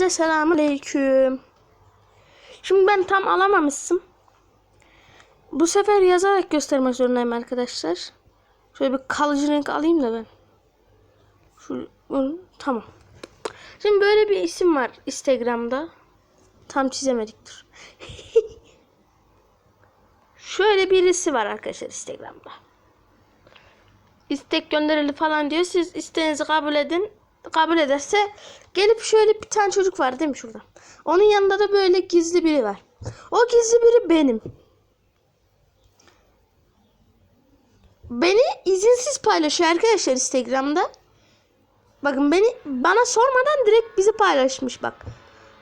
Hepinize selamünaleyküm. Şimdi ben tam alamamışsın. Bu sefer yazarak göstermek zorundayım arkadaşlar. Şöyle bir kalıcı renk alayım da ben. Şu, bunu- tamam. Şimdi böyle bir isim var Instagram'da. Tam çizemedik dur. Şöyle birisi var arkadaşlar Instagram'da. İstek gönderildi falan diyor. Siz isteğinizi kabul edin. Kabul ederse gelip şöyle bir tane çocuk var değil mi şurada? Onun yanında da böyle gizli biri var. O gizli biri benim. Beni izinsiz paylaşıyor arkadaşlar Instagram'da. Bakın beni bana sormadan direkt bizi paylaşmış bak.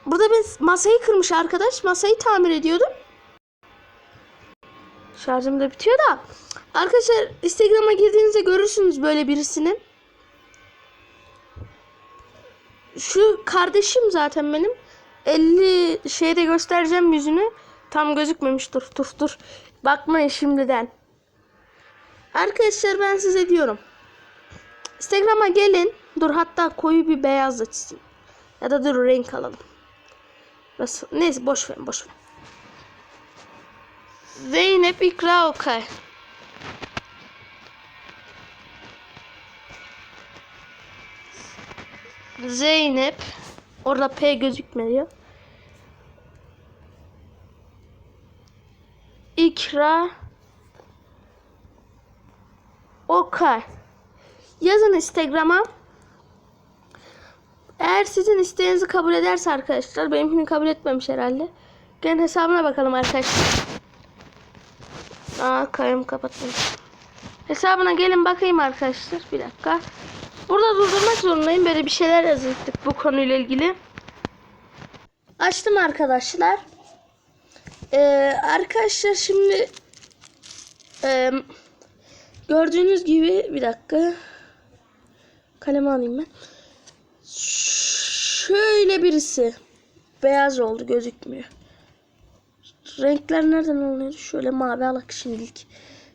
Burada ben masayı kırmış arkadaş. Masayı tamir ediyordum. Şarjım da bitiyor da. Arkadaşlar Instagram'a girdiğinizde görürsünüz böyle birisini. Şu kardeşim zaten benim. 50 şeyde göstereceğim yüzünü. Tam gözükmemiş. Dur dur dur. Bakmayın şimdiden. Arkadaşlar ben size diyorum. Instagram'a gelin. Dur hatta koyu bir beyaz da çizeyim. Ya da dur renk alalım. Nasıl? Neyse boş ver boş ver. Zeynep İkra Okay. Zeynep. Orada P gözükmüyor. İkra. Okay. Yazın Instagram'a. Eğer sizin isteğinizi kabul ederse arkadaşlar. Benimkini kabul etmemiş herhalde. Gene hesabına bakalım arkadaşlar. Aa kayım kapatmış. Hesabına gelin bakayım arkadaşlar. Bir dakika. Burada durdurmak zorundayım. Böyle bir şeyler yazdık bu konuyla ilgili. Açtım arkadaşlar. Ee, arkadaşlar şimdi e, gördüğünüz gibi bir dakika. Kalemi alayım ben. Şöyle birisi. Beyaz oldu gözükmüyor. Renkler nereden alınıyor? Şöyle mavi alak şimdilik.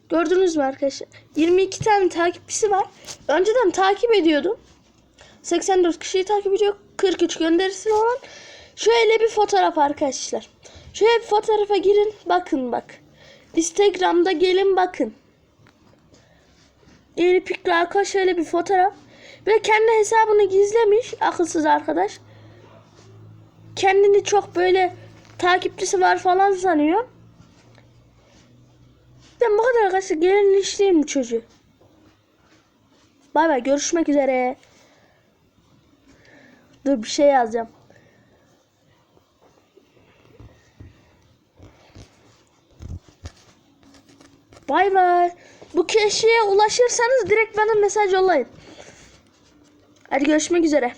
Gördünüz mü arkadaşlar? 22 tane takipçisi var. Önceden takip ediyordum. 84 kişiyi takip ediyor. 43 gönderisi olan. Şöyle bir fotoğraf arkadaşlar. Şöyle bir fotoğrafa girin. Bakın bak. Instagram'da gelin bakın. Yeni Pikraka şöyle bir fotoğraf. Ve kendi hesabını gizlemiş. Akılsız arkadaş. Kendini çok böyle takipçisi var falan sanıyor. Ben bu kadar arkadaşlar gelin işleyeyim bu çocuğu. Bay bay görüşmek üzere. Dur bir şey yazacağım. Bay bay. Bu kişiye ulaşırsanız direkt bana mesaj yollayın. Hadi görüşmek üzere.